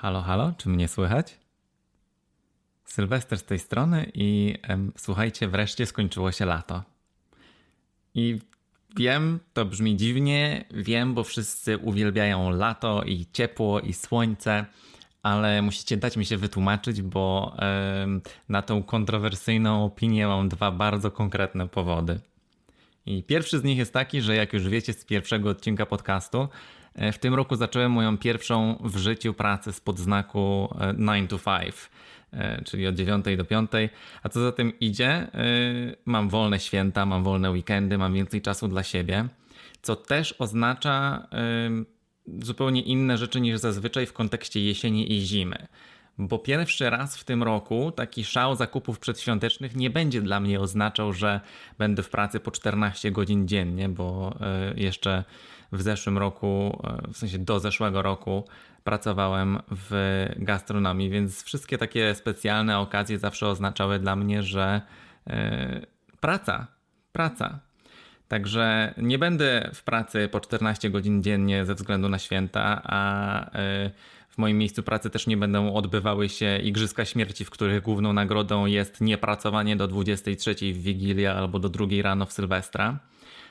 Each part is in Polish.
Halo, halo, czy mnie słychać? Sylwester z tej strony i em, słuchajcie, wreszcie skończyło się lato. I wiem, to brzmi dziwnie, wiem, bo wszyscy uwielbiają lato i ciepło i słońce, ale musicie dać mi się wytłumaczyć, bo em, na tą kontrowersyjną opinię mam dwa bardzo konkretne powody. I pierwszy z nich jest taki, że jak już wiecie z pierwszego odcinka podcastu, w tym roku zacząłem moją pierwszą w życiu pracę spod znaku e, 9 to 5, e, czyli od 9 do 5. A co za tym idzie, e, mam wolne święta, mam wolne weekendy, mam więcej czasu dla siebie, co też oznacza e, zupełnie inne rzeczy niż zazwyczaj w kontekście jesieni i zimy. Bo pierwszy raz w tym roku taki szał zakupów przedświątecznych nie będzie dla mnie oznaczał, że będę w pracy po 14 godzin dziennie, bo e, jeszcze w zeszłym roku, e, w sensie do zeszłego roku, pracowałem w gastronomii, więc wszystkie takie specjalne okazje zawsze oznaczały dla mnie, że e, praca, praca. Także nie będę w pracy po 14 godzin dziennie ze względu na święta, a y, w moim miejscu pracy też nie będą odbywały się Igrzyska Śmierci, w których główną nagrodą jest niepracowanie do 23 w Wigilię albo do 2 rano w Sylwestra.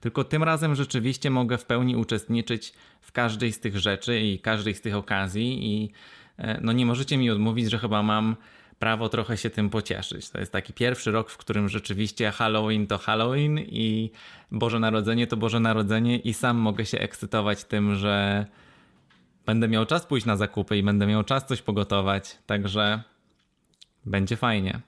Tylko tym razem rzeczywiście mogę w pełni uczestniczyć w każdej z tych rzeczy i każdej z tych okazji i e, no nie możecie mi odmówić, że chyba mam prawo trochę się tym pocieszyć. To jest taki pierwszy rok, w którym rzeczywiście Halloween to Halloween i Boże Narodzenie to Boże Narodzenie i sam mogę się ekscytować tym, że będę miał czas pójść na zakupy i będę miał czas coś pogotować, także będzie fajnie.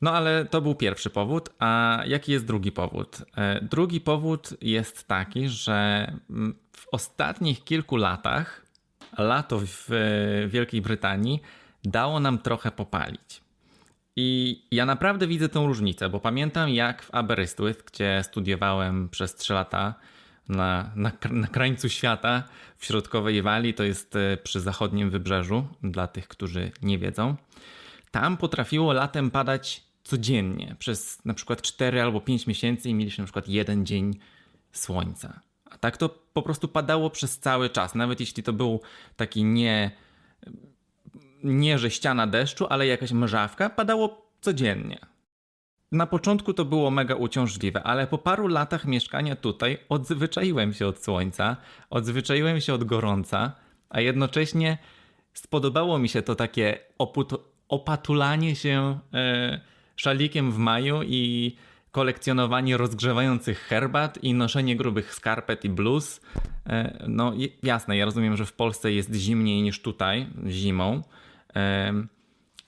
No ale to był pierwszy powód, a jaki jest drugi powód? E, Drugi powód jest taki, że mm, w ostatnich kilku latach lato w Wielkiej Brytanii dało nam trochę popalić. I ja naprawdę widzę tą różnicę, bo pamiętam jak w Aberystwyth, gdzie studiowałem przez 3 lata na, na, na krańcu świata w środkowej Walii, to jest e, przy zachodnim wybrzeżu, dla tych, którzy nie wiedzą. Tam potrafiło latem padać codziennie przez na przykład 4 albo 5 miesięcy i mieliśmy na przykład jeden dzień słońca. A tak to po prostu padało przez cały czas, nawet jeśli to był taki nie nie że ściana deszczu, ale jakaś mrzawka, padało codziennie. Na początku to było mega uciążliwe, ale po paru latach mieszkania tutaj odzwyczaiłem się od słońca, odzwyczaiłem się od gorąca, a jednocześnie spodobało mi się to takie opatulanie się e, szalikiem w maju i kolekcjonowanie rozgrzewających herbat i noszenie grubych skarpet i bluz. E, no jasne, ja rozumiem, że w Polsce jest zimniej niż tutaj zimą, em,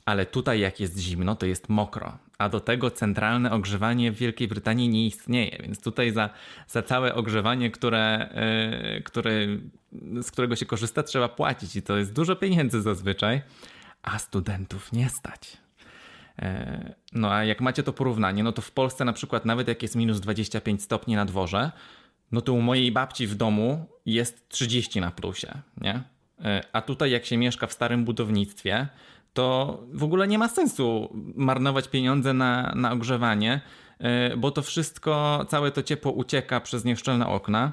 ale tutaj jak jest zimno, to jest mokro. A do tego centralne ogrzewanie w Wielkiej Brytanii nie istnieje, więc tutaj za, za całe ogrzewanie, które, e, które, z którego się korzysta, trzeba płacić i to jest dużo pieniędzy zazwyczaj, a studentów nie stać. E, No a jak macie to porównanie, no to w Polsce na przykład nawet jak jest minus 25 stopni na dworze, no to u mojej babci w domu jest 30 na plusie, nie? E, A tutaj jak się mieszka w starym budownictwie, to w ogóle nie ma sensu marnować pieniądze na, na ogrzewanie, e, bo to wszystko, całe to ciepło ucieka przez nieszczelne okna.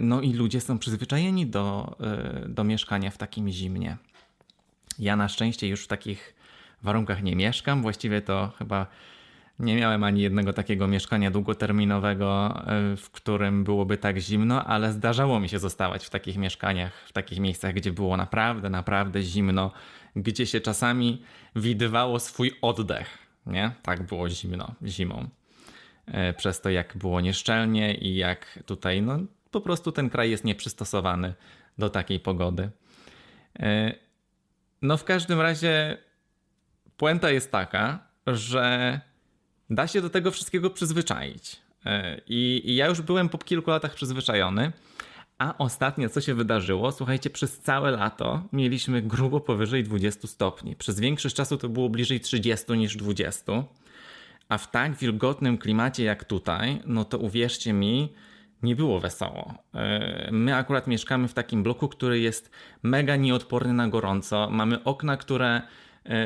No i ludzie są przyzwyczajeni do, do mieszkania w takim zimnie. Ja na szczęście już w takich warunkach nie mieszkam. Właściwie to chyba nie miałem ani jednego takiego mieszkania długoterminowego, y, w którym byłoby tak zimno, ale zdarzało mi się zostawać w takich mieszkaniach, w takich miejscach, gdzie było naprawdę, naprawdę zimno, gdzie się czasami widywało swój oddech. Nie? Tak było zimno zimą. Y, Przez to, jak było nieszczelnie i jak tutaj, no po prostu ten kraj jest nieprzystosowany do takiej pogody. Y, No w każdym razie puenta jest taka, że da się do tego wszystkiego przyzwyczaić. E, I, I ja już byłem po kilku latach przyzwyczajony. A ostatnio, co się wydarzyło? Słuchajcie, przez całe lato mieliśmy grubo powyżej 20 stopni. Przez większość czasu to było bliżej 30 niż 20. A w tak wilgotnym klimacie jak tutaj, no to uwierzcie mi, nie było wesoło. E, My akurat mieszkamy w takim bloku, który jest mega nieodporny na gorąco. Mamy okna, które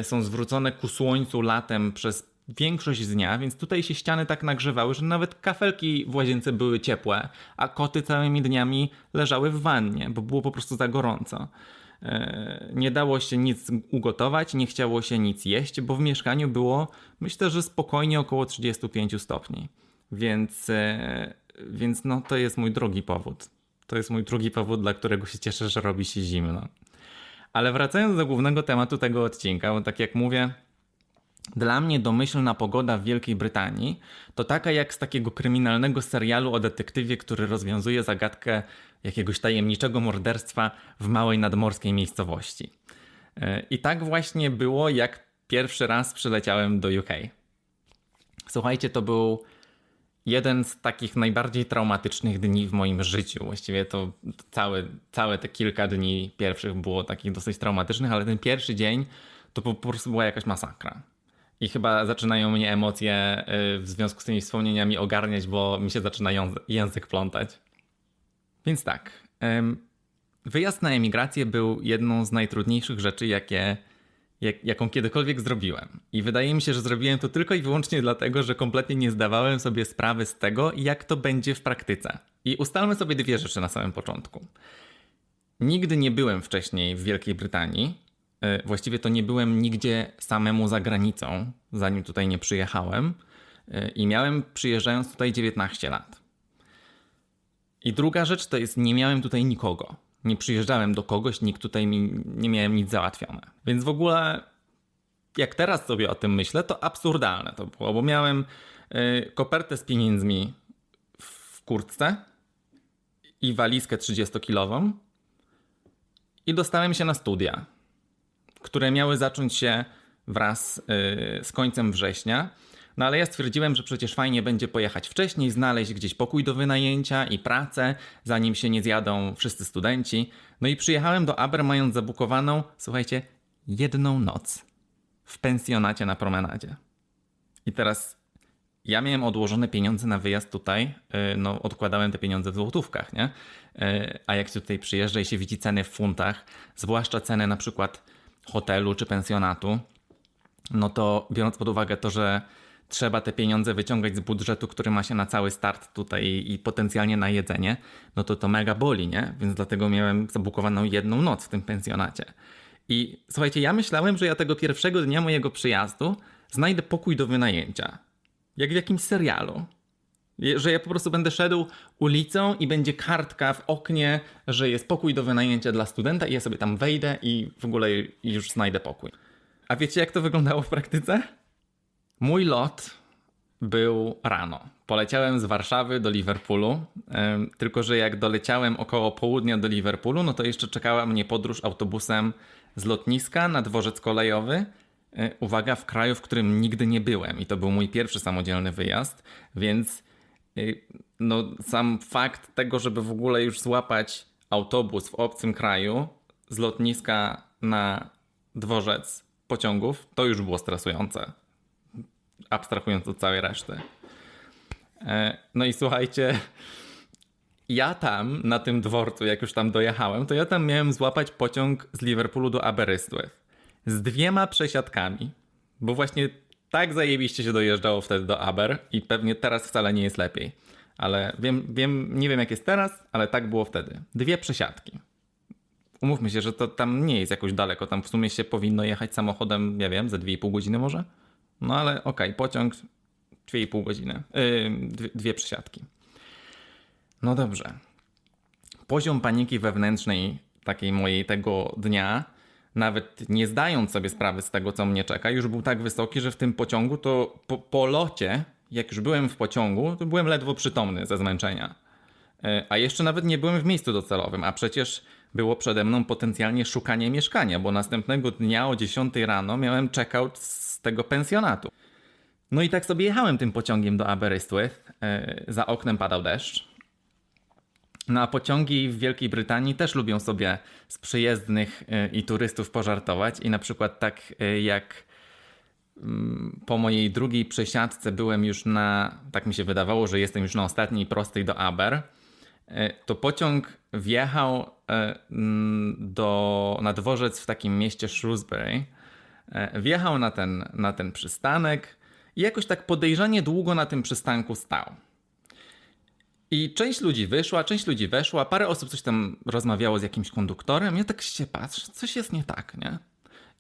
są zwrócone ku słońcu latem przez większość dnia, więc tutaj się ściany tak nagrzewały, że nawet kafelki w łazience były ciepłe, a koty całymi dniami leżały w wannie, bo było po prostu za gorąco. E, Nie dało się nic ugotować, nie chciało się nic jeść, bo w mieszkaniu było myślę, że spokojnie około 35 stopni. Więc, e, więc no to jest mój drugi powód. To jest mój drugi powód, dla którego się cieszę, że robi się zimno. Ale wracając do głównego tematu tego odcinka, bo tak jak mówię, dla mnie domyślna pogoda w Wielkiej Brytanii to taka jak z takiego kryminalnego serialu o detektywie, który rozwiązuje zagadkę jakiegoś tajemniczego morderstwa w małej nadmorskiej miejscowości. E, I tak właśnie było, jak pierwszy raz przyleciałem do UK. Słuchajcie, to był jeden z takich najbardziej traumatycznych dni w moim życiu. Właściwie to całe, całe te kilka dni pierwszych było takich dosyć traumatycznych, ale ten pierwszy dzień to po prostu była jakaś masakra. I chyba zaczynają mnie emocje y, w związku z tymi wspomnieniami ogarniać, bo mi się zaczyna język plątać. Więc tak. Wyjazd na emigrację był jedną z najtrudniejszych rzeczy, jakie, jak, jaką kiedykolwiek zrobiłem. I wydaje mi się, że zrobiłem to tylko i wyłącznie dlatego, że kompletnie nie zdawałem sobie sprawy z tego, jak to będzie w praktyce. I ustalmy sobie dwie rzeczy na samym początku. Nigdy nie byłem wcześniej w Wielkiej Brytanii. E, Właściwie to nie byłem nigdzie samemu za granicą, zanim tutaj nie przyjechałem. E, I miałem przyjeżdżając tutaj 19 lat. I druga rzecz to jest, nie miałem tutaj nikogo. Nie przyjeżdżałem do kogoś, nikt tutaj mi nie miałem nic załatwione. Więc w ogóle, jak teraz sobie o tym myślę, to absurdalne to było, bo miałem y, kopertę z pieniędzmi w kurtce i walizkę 30-kilową i dostałem się na studia, które miały zacząć się wraz y, z końcem września. No ale ja stwierdziłem, że przecież fajnie będzie pojechać wcześniej, znaleźć gdzieś pokój do wynajęcia i pracę, zanim się nie zjadą wszyscy studenci. No i przyjechałem do Aber mając zabukowaną, słuchajcie, jedną noc w pensjonacie na promenadzie. I teraz ja miałem odłożone pieniądze na wyjazd tutaj, yy, no odkładałem te pieniądze w złotówkach, nie? Yy, A jak się tutaj przyjeżdża i się widzi ceny w funtach, zwłaszcza ceny na przykład hotelu czy pensjonatu, no to biorąc pod uwagę to, że trzeba te pieniądze wyciągać z budżetu, który ma się na cały start tutaj i, potencjalnie na jedzenie, no to to mega boli, nie? Więc dlatego miałem zabukowaną jedną noc w tym pensjonacie. I słuchajcie, ja myślałem, że ja tego pierwszego dnia mojego przyjazdu znajdę pokój do wynajęcia. Jak w jakimś serialu. Że ja po prostu będę szedł ulicą i będzie kartka w oknie, że jest pokój do wynajęcia dla studenta i ja sobie tam wejdę i w ogóle już znajdę pokój. A wiecie jak to wyglądało w praktyce? Mój lot był rano. Poleciałem z Warszawy do Liverpoolu, tylko że jak doleciałem około południa do Liverpoolu, no to jeszcze czekała mnie podróż autobusem z lotniska na dworzec kolejowy. E, Uwaga, w kraju, w którym nigdy nie byłem i to był mój pierwszy samodzielny wyjazd, więc y, no, sam fakt tego, żeby w ogóle już złapać autobus w obcym kraju z lotniska na dworzec pociągów, to już było stresujące abstrahując od całej reszty. E, No i słuchajcie, ja tam na tym dworcu, jak już tam dojechałem, to ja tam miałem złapać pociąg z Liverpoolu do Aberystwyth z dwiema przesiadkami, bo właśnie tak zajebiście się dojeżdżało wtedy do Aber i pewnie teraz wcale nie jest lepiej. Ale wiem, wiem, nie wiem jak jest teraz, ale tak było wtedy. Dwie przesiadki. Umówmy się, że to tam nie jest jakoś daleko. Tam w sumie się powinno jechać samochodem, ja wiem, za 2,5 godziny może. No ale okej, pociąg 2,5 godziny. Yy, dwie, dwie przesiadki. No dobrze. Poziom paniki wewnętrznej, takiej mojej tego dnia, nawet nie zdając sobie sprawy z tego, co mnie czeka, już był tak wysoki, że w tym pociągu to po, po locie, jak już byłem w pociągu, to byłem ledwo przytomny ze zmęczenia. E, A jeszcze nawet nie byłem w miejscu docelowym, a przecież było przede mną potencjalnie szukanie mieszkania, bo następnego dnia o 10 rano miałem checkout z tego pensjonatu. No i tak sobie jechałem tym pociągiem do Aberystwyth. E, Za oknem padał deszcz. No a pociągi w Wielkiej Brytanii też lubią sobie z przyjezdnych e, i turystów pożartować i na przykład tak e, jak mm, po mojej drugiej przesiadce byłem już na, tak mi się wydawało, że jestem już na ostatniej prostej do Aber, to pociąg wjechał e, do, na dworzec w takim mieście Shrewsbury. E, Wjechał na ten, na ten przystanek i jakoś tak podejrzanie długo na tym przystanku stał. I część ludzi wyszła, część ludzi weszła, parę osób coś tam rozmawiało z jakimś konduktorem. Ja tak się patrzę, coś jest nie tak, nie?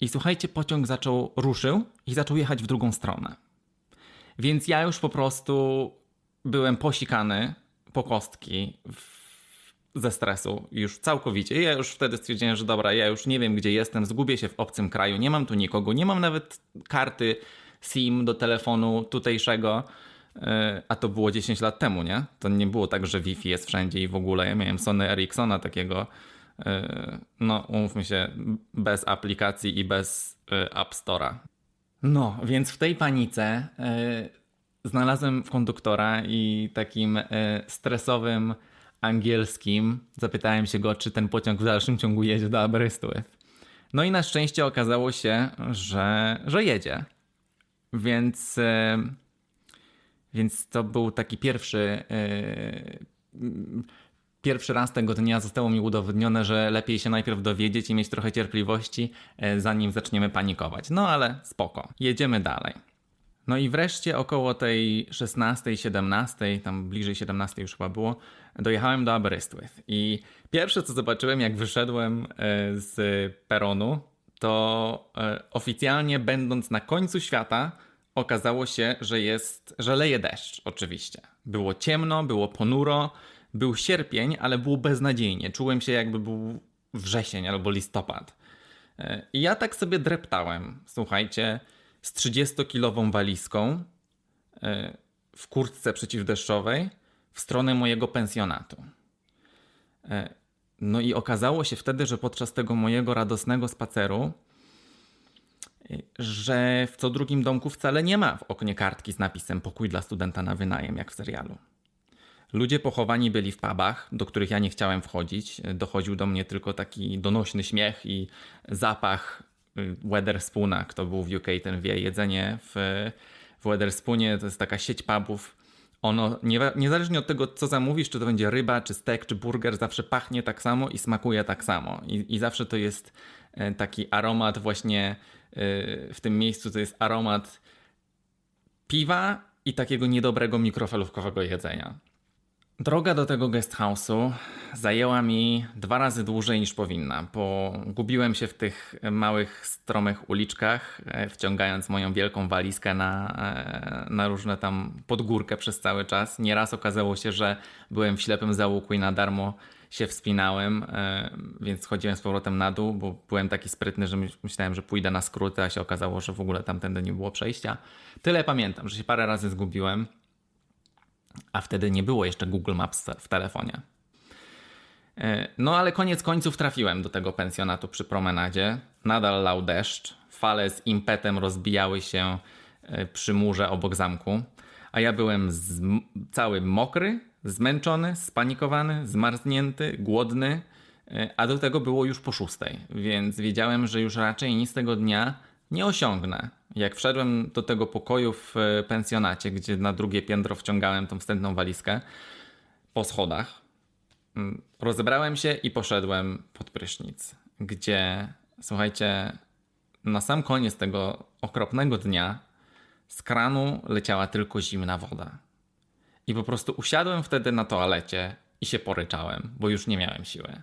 I słuchajcie, pociąg zaczął, ruszył i zaczął jechać w drugą stronę. Więc ja już po prostu byłem posikany po kostki w, ze stresu, już całkowicie. Ja już wtedy stwierdziłem, że dobra, ja już nie wiem, gdzie jestem, zgubię się w obcym kraju, nie mam tu nikogo, nie mam nawet karty SIM do telefonu tutejszego. E, a to było 10 lat temu, nie? To nie było tak, że Wi-Fi jest wszędzie i w ogóle. Ja miałem Sony Ericssona takiego, e, no umówmy się, bez aplikacji i bez e, App Store'a. No, więc w tej panice znalazłem konduktora i takim stresowym angielskim zapytałem się go, czy ten pociąg w dalszym ciągu jedzie do Aberystwyth. No i na szczęście okazało się, że, że jedzie. Więc więc to był taki pierwszy. Yy, pierwszy raz tego dnia zostało mi udowodnione, że lepiej się najpierw dowiedzieć i mieć trochę cierpliwości, zanim zaczniemy panikować. No ale spoko. Jedziemy dalej. No i wreszcie około tej 16, 17, tam bliżej 17 już chyba było, dojechałem do Aberystwyth. I pierwsze co zobaczyłem, jak wyszedłem e, z peronu, to oficjalnie będąc na końcu świata, okazało się, że jest, że leje deszcz, oczywiście. Było ciemno, było ponuro, był sierpień, ale było beznadziejnie. Czułem się jakby był wrzesień albo listopad. E, I ja tak sobie dreptałem, słuchajcie, z 30-kilową walizką e, w kurtce przeciwdeszczowej w stronę mojego pensjonatu. E, no i okazało się wtedy, że podczas tego mojego radosnego spaceru że w co drugim domku wcale nie ma w oknie kartki z napisem pokój dla studenta na wynajem, jak w serialu. Ludzie pochowani byli w pubach, do których ja nie chciałem wchodzić. Dochodził do mnie tylko taki donośny śmiech i zapach Weatherspoona. Kto był w UK, ten wie. Jedzenie w, w Weatherspoonie to jest taka sieć pubów. Ono, nie, niezależnie od tego, co zamówisz, czy to będzie ryba, czy steak, czy burger, zawsze pachnie tak samo i smakuje tak samo. I, i zawsze to jest e, taki aromat właśnie Y, w tym miejscu to jest aromat piwa i takiego niedobrego mikrofalówkowego jedzenia. Droga do tego guest house'u zajęła mi dwa razy dłużej niż powinna, bo gubiłem się w tych małych, stromych uliczkach, e, wciągając moją wielką walizkę na, e, na różne tam podgórkę przez cały czas. Nieraz okazało się, że byłem w ślepym załuku i na darmo się wspinałem, e, więc schodziłem z powrotem na dół, bo byłem taki sprytny, że myślałem, że pójdę na skróty, a się okazało, że w ogóle tamtędy nie było przejścia. Tyle pamiętam, że się parę razy zgubiłem, a wtedy nie było jeszcze Google Maps w telefonie. E, no ale koniec końców trafiłem do tego pensjonatu przy promenadzie. Nadal lał deszcz, fale z impetem rozbijały się e, przy murze obok zamku, a ja byłem cały mokry, zmęczony, spanikowany, zmarznięty, głodny, e, a do tego było już po szóstej, więc wiedziałem, że już raczej nic tego dnia nie osiągnę. Jak wszedłem do tego pokoju w e, pensjonacie, gdzie na drugie piętro wciągałem tą wstępną walizkę po schodach, mm, rozebrałem się i poszedłem pod prysznic, gdzie, słuchajcie, na sam koniec tego okropnego dnia z kranu leciała tylko zimna woda. I po prostu usiadłem wtedy na toalecie i się poryczałem, bo już nie miałem siły.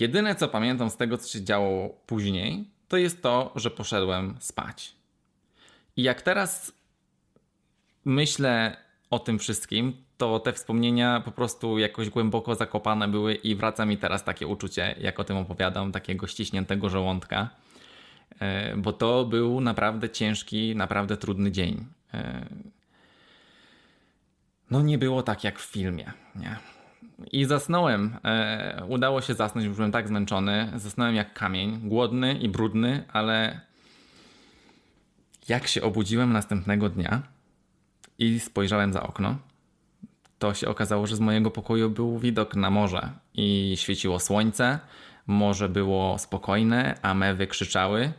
Jedyne co pamiętam z tego, co się działo później, to jest to, że poszedłem spać. I jak teraz myślę o tym wszystkim, to te wspomnienia po prostu jakoś głęboko zakopane były i wraca mi teraz takie uczucie, jak o tym opowiadam, takiego ściśniętego żołądka. E, bo to był naprawdę ciężki, naprawdę trudny dzień. E, no nie było tak jak w filmie, nie? I zasnąłem. E, udało się zasnąć, już byłem tak zmęczony. Zasnąłem jak kamień, głodny i brudny, ale jak się obudziłem następnego dnia i spojrzałem za okno, to się okazało, że z mojego pokoju był widok na morze i świeciło słońce. Morze było spokojne, a mewy krzyczały.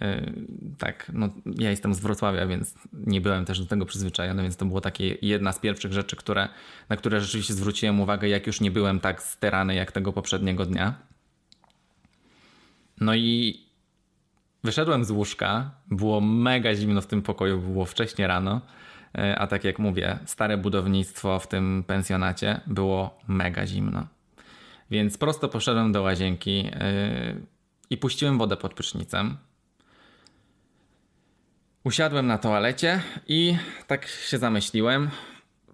E, tak, no ja jestem z Wrocławia, więc nie byłem też do tego przyzwyczajony, więc to było takie jedna z pierwszych rzeczy, które, na które rzeczywiście zwróciłem uwagę, jak już nie byłem tak sterany jak tego poprzedniego dnia. No i wyszedłem z łóżka, było mega zimno w tym pokoju, było wcześnie rano. E, A tak jak mówię, stare budownictwo w tym pensjonacie było mega zimno. Więc prosto poszedłem do łazienki yy, i puściłem wodę pod prysznicem. Usiadłem na toalecie i tak się zamyśliłem,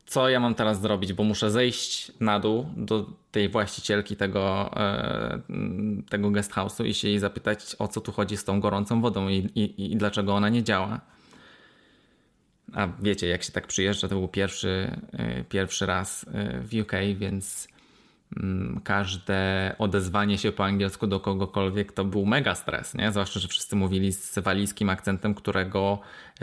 co ja mam teraz zrobić, bo muszę zejść na dół do tej właścicielki tego, e, tego guest house'u i się jej zapytać, o co tu chodzi z tą gorącą wodą i, i, i dlaczego ona nie działa. A wiecie, jak się tak przyjeżdża, to był pierwszy, y, pierwszy raz y, w UK, więc każde odezwanie się po angielsku do kogokolwiek to był mega stres, nie? Zwłaszcza, że wszyscy mówili z walijskim akcentem, którego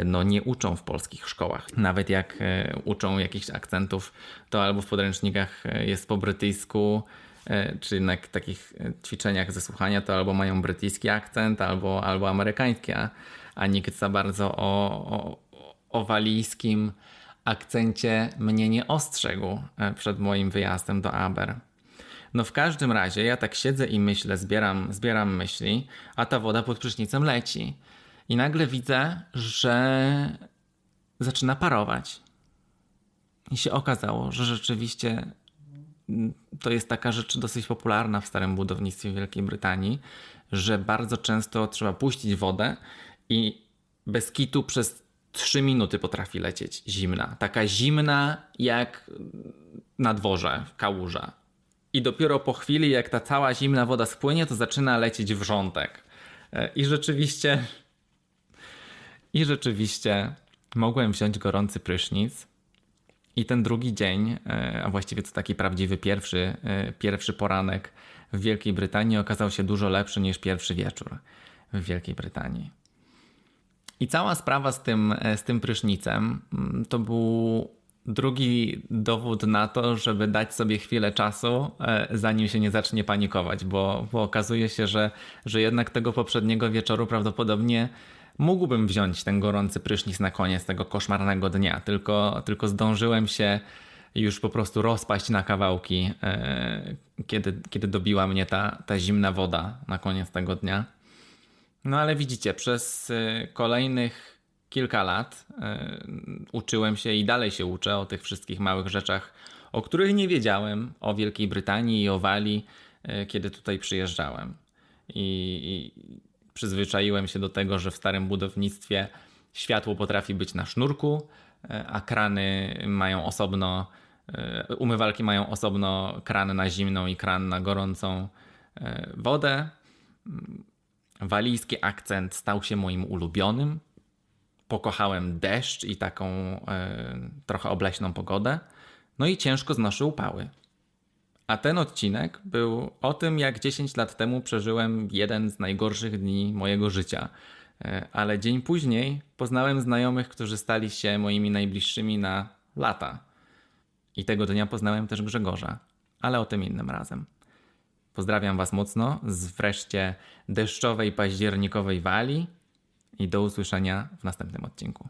no, nie uczą w polskich szkołach. Nawet jak y, uczą jakichś akcentów, to albo w podręcznikach y, jest po brytyjsku, y, czy na takich ćwiczeniach ze słuchania, to albo mają brytyjski akcent, albo, albo amerykański, a, nikt za bardzo o, o, o walijskim akcencie mnie nie ostrzegł e, przed moim wyjazdem do Aber. No w każdym razie ja tak siedzę i myślę, zbieram, zbieram myśli, a ta woda pod prysznicem leci. I nagle widzę, że zaczyna parować. I się okazało, że rzeczywiście mm, to jest taka rzecz dosyć popularna w starym budownictwie Wielkiej Brytanii, że bardzo często trzeba puścić wodę i bez kitu przez 3 minuty potrafi lecieć zimna. Taka zimna jak na dworze, kałuża. I dopiero po chwili, jak ta cała zimna woda spłynie, to zaczyna lecieć wrzątek. E, I rzeczywiście, i rzeczywiście mogłem wziąć gorący prysznic. I ten drugi dzień, e, a właściwie to taki prawdziwy pierwszy, e, pierwszy poranek w Wielkiej Brytanii okazał się dużo lepszy niż pierwszy wieczór w Wielkiej Brytanii. I cała sprawa z tym, z tym prysznicem mm, to był drugi dowód na to, żeby dać sobie chwilę czasu, e, zanim się nie zacznie panikować, bo, bo okazuje się, że, że jednak tego poprzedniego wieczoru prawdopodobnie mógłbym wziąć ten gorący prysznic na koniec tego koszmarnego dnia, tylko, tylko zdążyłem się już po prostu rozpaść na kawałki, e, kiedy, kiedy dobiła mnie ta, ta zimna woda na koniec tego dnia. No ale widzicie, przez y, kolejnych kilka lat y, uczyłem się i dalej się uczę o tych wszystkich małych rzeczach, o których nie wiedziałem, o Wielkiej Brytanii i o Walii, y, kiedy tutaj przyjeżdżałem. I, I przyzwyczaiłem się do tego, że w starym budownictwie światło potrafi być na sznurku, a krany mają osobno, umywalki mają osobno kran na zimną i kran na gorącą wodę Walijski akcent stał się moim ulubionym. Pokochałem deszcz i taką e, trochę obleśną pogodę. No i ciężko znoszę upały. A ten odcinek był o tym, jak 10 lat temu przeżyłem jeden z najgorszych dni mojego życia. E, ale dzień później poznałem znajomych, którzy stali się moimi najbliższymi na lata. I tego dnia poznałem też Grzegorza, ale o tym innym razem. Pozdrawiam Was mocno z wreszcie deszczowej październikowej wali i do usłyszenia w następnym odcinku.